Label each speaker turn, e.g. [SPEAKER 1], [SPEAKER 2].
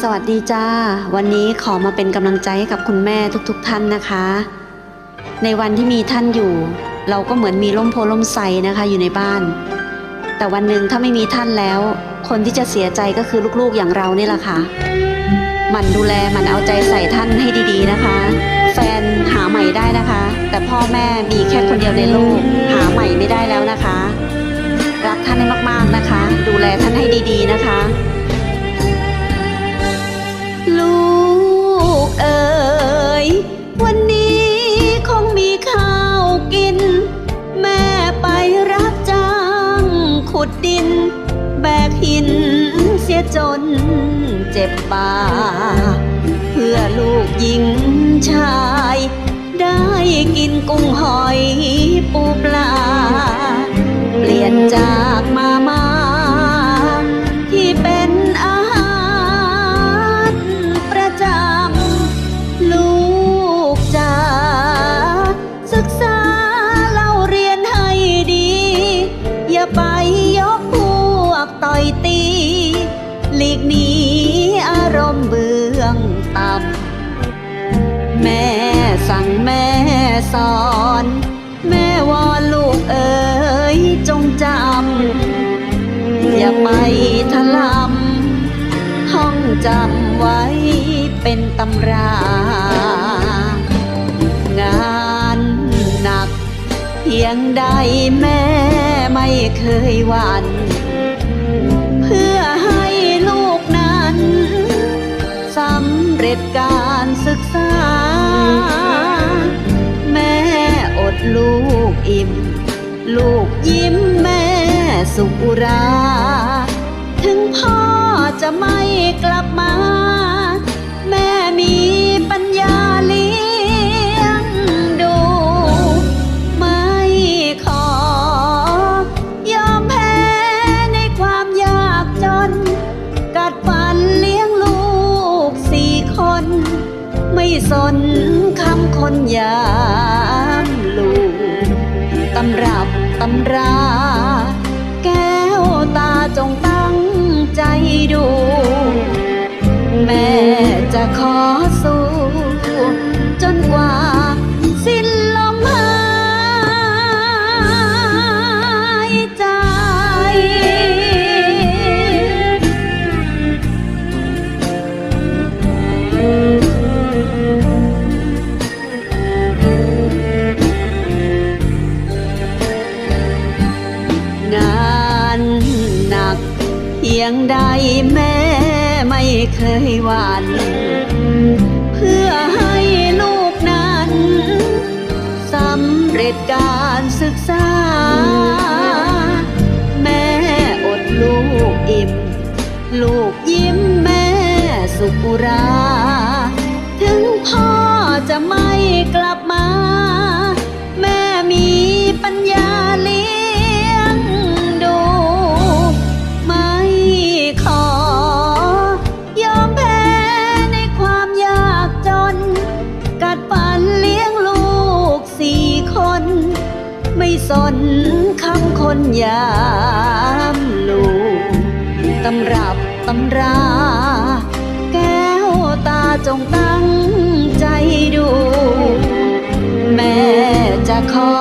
[SPEAKER 1] สวัสดีจ้า วันนี้ขอมาเป็นกำลังใจให้กับคุณแม่ทุกๆทท่านนะคะ ในวันที่มีท่านอยู่ เราก็เหมือนมีร่มโพล่มไทรนะคะอยู่ในบ้าน แต่วันหนึ่งถ้าไม่มีท่านแล้ว คนที่จะเสียใจก็คือลูกๆอย่างเรานี่แหละค่ะมันดูแลมันเอาใจใส่ท่านให้ดีๆนะคะ แฟนหาใหม่ได้นะคะ แต่พ่อแม่มีแค่คนเดียวในโลกหาใหม่ไม่ได้แล้วนะคะ รักท่านให้มากๆนะคะ ดูแลท่านให้ดีๆนะคะ แบกหินเสียจนเจ็บป่าเพื่อลูกหญิงชาย ได้กินกุ้งหอยปูปลา เปลี่ยนใจ แม่สั่งแม่สอน แม่วอนลูกเอ๋ยจงจำ อย่าไปทลำท่องจำไว้เป็นตำรา งานหนัก เพียงใดแม่ไม่เคยหวั่นเพื่อให้ลูกนั้นสำเร็จการ แม่อดลูกอิ่ม ลูกยิ้มแม่สุขุรา ถึงพ่อจะไม่กลับมา แม่มีปัญญาเลี้ยงดู ไม่ขอ ยอมแพ้ในความยากจน กัดฟันเลี้ยงลูกสี่คน ไม่สน คนยามลูกตำรับตำรา แก้วตาจงตั้งใจดู แม่ ใดแม่ไม่เคยหวั่นเพื่อให้ลูกนั้นสำเร็จการศึกษา แม่อดลูกอิ่ม ลูก นยามลูกตำรับตำรา แก้วตาจงตั้งใจดู แม่จะขอ